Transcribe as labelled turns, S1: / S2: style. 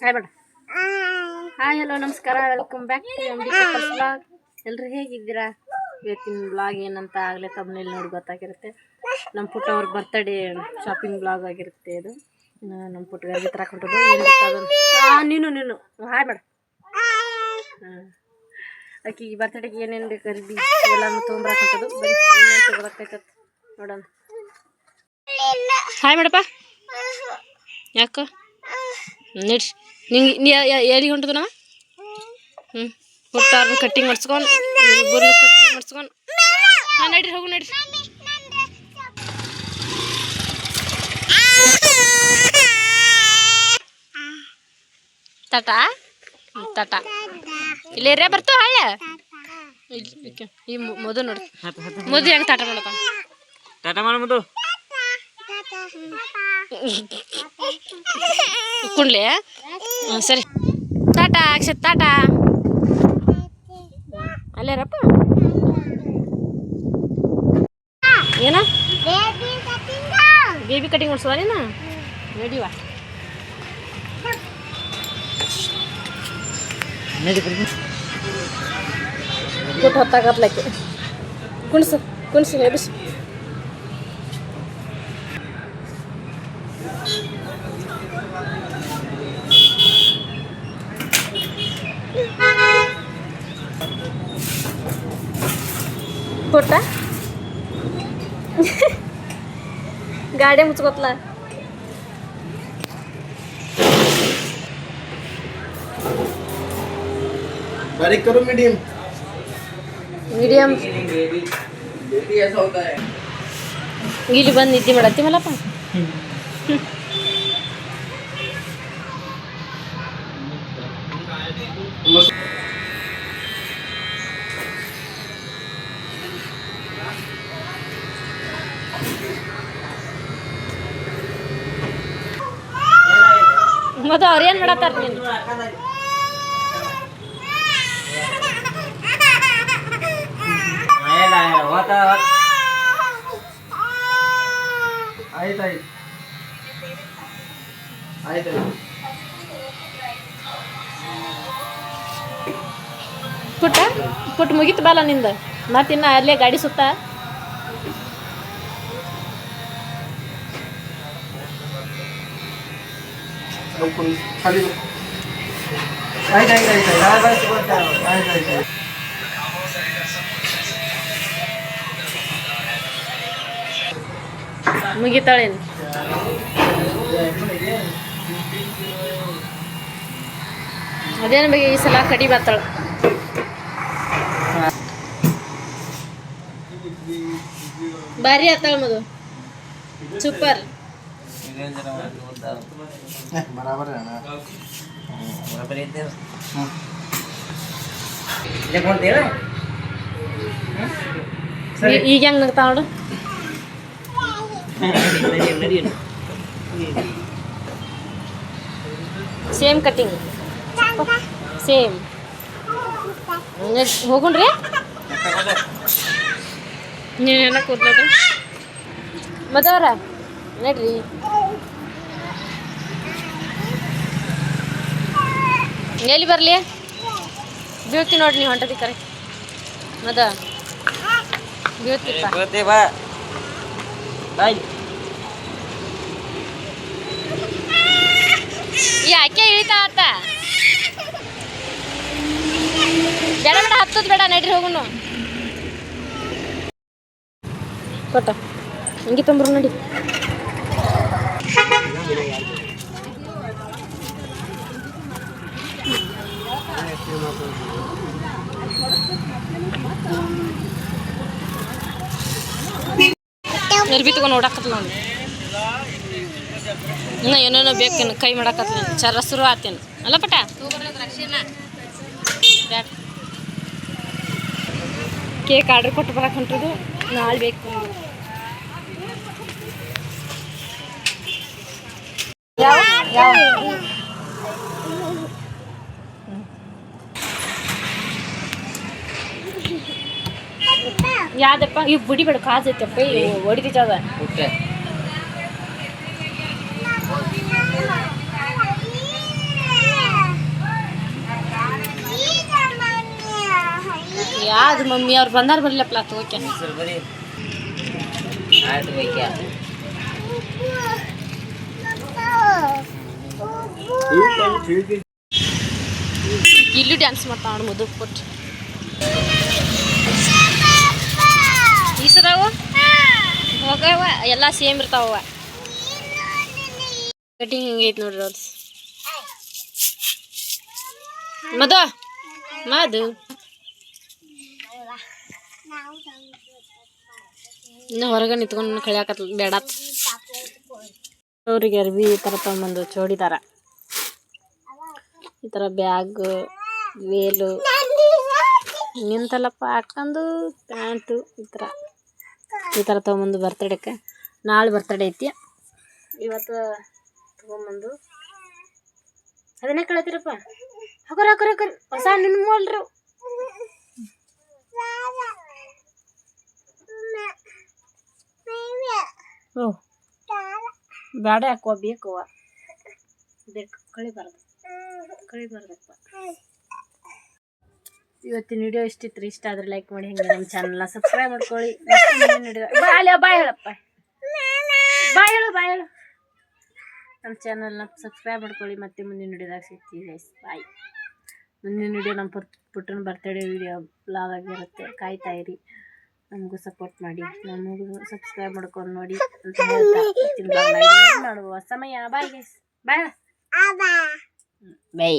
S1: Hi ಬೇಡ hi hello ನಮಸ್ಕಾರ. Welcome back to blog ಎಲ್ಲರೂ ಹೇಗಿದ್ದೀರಾ? ಇವತ್ತಿನ ಬ್ಲಾಗ್ ಏನಂತ ಆಗಲೇ ತಮ್ಮನೇಲಿ ನೋಡಿ ಗೊತ್ತಾಗಿರುತ್ತೆ. ನಮ್ಮ ಪುಟ್ಟ ಅವ್ರ ಬರ್ತಡೇ ಶಾಪಿಂಗ್ ಬ್ಲಾಗ್ ಆಗಿರುತ್ತೆ ಇದು. ನಮ್ಮ ಪುಟ್ಟ ಹೊಂಟದ್ದು ಏನು ಹಾಂ ನೀನು ನೀನು. ಹಾಯ್ ಬೇಡ ಹಾಂ. ಈ ಬರ್ತಡೇಗೆ ಏನೇನು ಬೇಕು ಅರ್ಬಿ? ಎಲ್ಲಾನು ತೊಗೊಂಬರಕ್ಕೆ ಹೊಂಟದ್ದು ಬನ್ನಿ ಏನೇನು ತೊಗೊಳಕೈತತ್ ನೋಡೋಣ. ಹಾಯ್ ಮೇಡಪ್ಪ ಯಾಕ? ನಡ್ರಿ ನಿಂಗೆ ನೀ ಎಲ್ಲಿಗೆ ಹೊಂಟದ ನಾವು? ಹ್ಞೂ ಹುಟ್ಟಾರ್ನ ಕಟ್ಟಿಂಗ್ ಮಾಡಿಸ್ಕೊಂಡು ಇಬ್ಬರನ್ನ ಕಟ್ಟಿಂಗ್ ಮಾಡಿಸ್ಕೊಂಡು. ಹಾಂ ನಡೀರಿ ಹೋಗು ನಡೀರಿ. ತಟ ತಟ ಇಲ್ಲಿ ರೇ ಬರ್ತಾವ ಹಳ್ಳೆ. ಈ ಮು- ಮಧು ನೋಡಿ. ಮಧು ಹೆಂಗೆ ತಾಟ ತಟ
S2: ಟಾಟಾ ಮಾಡ್ಬೋದು
S1: ಕುಣ್ಲಿ ಹ್ಞೂ ಸರಿ. ಟಾಟಾ, ಅಕ್ಷತ್, ಟಾಟಾ. ಅಲ್ಲೇರಪ್ಪ ಏನ? ಬೇಬಿ ಕಟಿಂಗ್ ಮಾಡ್ಸುವ ನೀನು? ನಡಿವ ಹೊತ್ತಾಗತ್ಲಕ್ಕೆ ಕುಣ್ಸು ಕುಣ್ಸು, ಎಬ್ಬಿಸು. खोटा गाड्या मुचकोतला.
S3: बारीक करू मीडियम मीडियम गेली
S1: बंद निधी मिळाली मला पण. ಮತ್ತು ಅವ್ರು ಏನು ಮಾಡತ್ತಾರ ನೀನು? ಪುಟ್ಟ ಪುಟ್ಟ ಮುಗಿತ್ ಬಾಲ ನಿಂದ. ಮತ್ತಿನ್ನ ಅಲ್ಲೇ ಗಾಡಿ ಸುತ್ತ? ಮುಗಿತಾಳೇನು? ಅದೇನ ಬಗ್ಗೆ ಈ ಸಲ ಕಡಿ ಬರ್ತಾಳ? ಭಾರಿ ಆತಾಳ ಮದು ಸೂಪರ್ ಈಗ ಹೆಂಗ್. ನಗ್ತಾ ನೋಡು ಸೇಮ್ ಕಟಿಂಗ್ ಸೇಮ್ ಹೋಗುಣ್ರಿ ನೀನೆಲ್ಲ ಕೂದ್ಲದು? ಮದವ್ರ ನಡ್ರಿ. ಎಲ್ಲಿ ಬರಲಿ? ಬೀಳ್ತಿ ನೋಡ್ರಿ ನೀವು ಹೊಂಟದಿ ಕರೆ. ಮದ.
S2: ಬಾ.
S1: ಯಾಕೆ ಇಳಿತಾ ಆತ? ಬೇಡ ಬೇಡ ಹತ್ತದ್ ಬೇಡ ನಡ್ರಿ ಹೋಗುನು ಕೊಟ್ಟ. ಹಿಂಗೆ ತಂಬ್ರು ನಡಿ. ಎರ್ಬಿ ತಗೊಂಡು ನೋಡಾಕತ್ಲ ನೋಡಿ. ಇನ್ನ ಏನೇನೋ ಬೇಕೇನು ಕೈ ಮಾಡಾಕತ್ಲ. ಚರ ಶುರು ಆತೇನು. ಅಲ್ಲ ಪಟ ಕೇಕ್ ಆರ್ಡ್ರ್ ಕೊಟ್ಟು ಬರಕ್ಕೆ ಹೊಂಟದು ನಾಳೆ ಬೇಕು. ಯಾವ್ದಪ್ಪ ಇವ್ ಬಿಡಿಬೇಡ ಕಾಸು ಐತಪ್ಪ ಇವು
S2: ಹೊಡಿತಿದ್ದಾವೆ
S1: ಯಾವ್ದು ಮಮ್ಮಿ ಅವ್ರು ಬಂದಾರ ಬರಲಪ್ಪ ತಗೋಕೆ
S2: ಆಯ್ತು
S1: ಇಲ್ಲೂ ಡ್ಯಾನ್ಸ್ ಮಾಡ್ತಾ ಮದುವೆ ಕೊಟ್ಟು. ಈಸದವ ಹೋಗವ ಎಲ್ಲ ಸೇಮ್ ಇರ್ತಾವ ಕಟಿಂಗ್ ಹಿಂಗೈತೆ ನೋಡ್ರಿ ಅವ್ರ ಮದು ಮದು ಇನ್ನು ಹೊರಗೆ ನಿಂತ್ಕೊಂಡು ಕಳಿಯಾಕತ್ ಬೇಡ ಅವ್ರಿಗೆ ಅರ್ವಿ ಈ ಥರ ತೊಗೊಂಬಂದು ಚೋಡಿದಾರ. ಈ ಥರ ಬ್ಯಾಗ್, ವೇಲು, ನಿಂತಲ್ಲಪ್ಪ ಹಾಕೊಂಡು ಪ್ಯಾಂಟು ಈ ಥರ. ಈ ಥರ ತೊಗೊಂಬಂದು ಬರ್ತಡೇಕ್ಕೆ ನಾಳೆ ಬರ್ತಡೇ ಐತಿ. ಇವತ್ತು ತೊಗೊಂಬಂದು ಅದನ್ನೇ ಕಳತಿರಪ್ಪ? ಹಾಕೋರ್ ಹಾಕೋರ್, ಹಾಕೋರಿ. ಹೊಸ ನಿನ್ನ ಮೋಲ್ರಿ ಓ. ಬೇಡ ಯಾಕೋ, ಬೇಕವ್ವ. ಬೇಕು, ಕಳಿಬಾರ್ದು. ಕಳಿಬಾರ್ದಪ್ಪ. ಇವತ್ತಿನ ವಿಡಿಯೋ ಇಷ್ಟಿತ್ತು ಇಷ್ಟ ಆದ್ರೆ ಲೈಕ್ ಮಾಡಿ, ಹಿಂಗೆ ನಮ್ಮ ಚಾನಲ್ನ ಸಬ್ಸ್ಕ್ರೈಬ್ ಮಾಡ್ಕೊಳ್ಳಿ. ಬಾಯ್ ಬಾಯ್ ಹೇಳಪ್ಪ. ಬಾಯ್ ಹೇಳು ಬಾಯ್ ಹೇಳು. ನಮ್ಮ ಚಾನಲ್ನ ಸಬ್ಸ್ಕ್ರೈಬ್ ಮಾಡ್ಕೊಳ್ಳಿ, ಮತ್ತೆ ಮುಂದಿನ ವಿಡಿಯೋದಾಗ ಸಿಗ್ತೀವಿ ಗೈಸ್ ಬಾಯ್ ಮುಂದಿನ ವಿಡಿಯೋ ನಮ್ಮ ಪುಟ್ ಪುಟ್ಟನ ಬರ್ತಡೇ ವಿಡಿಯೋ ಬ್ಲಾಗ್ ಆಗಿರುತ್ತೆ. ಕಾಯ್ತಾ ಇರಿ. ನಮಗೂ ಸಪೋರ್ಟ್ ಮಾಡಿ. ನಮಗೂ ಸಬ್ಸ್ಕ್ರೈಬ್ ಮಾಡ್ಕೊಂಡು ನೋಡಿ ಅಂತ ಹೇಳ್ತಾ ಮಾಡುವ? ಸಮಯ. Bye guys bye
S2: by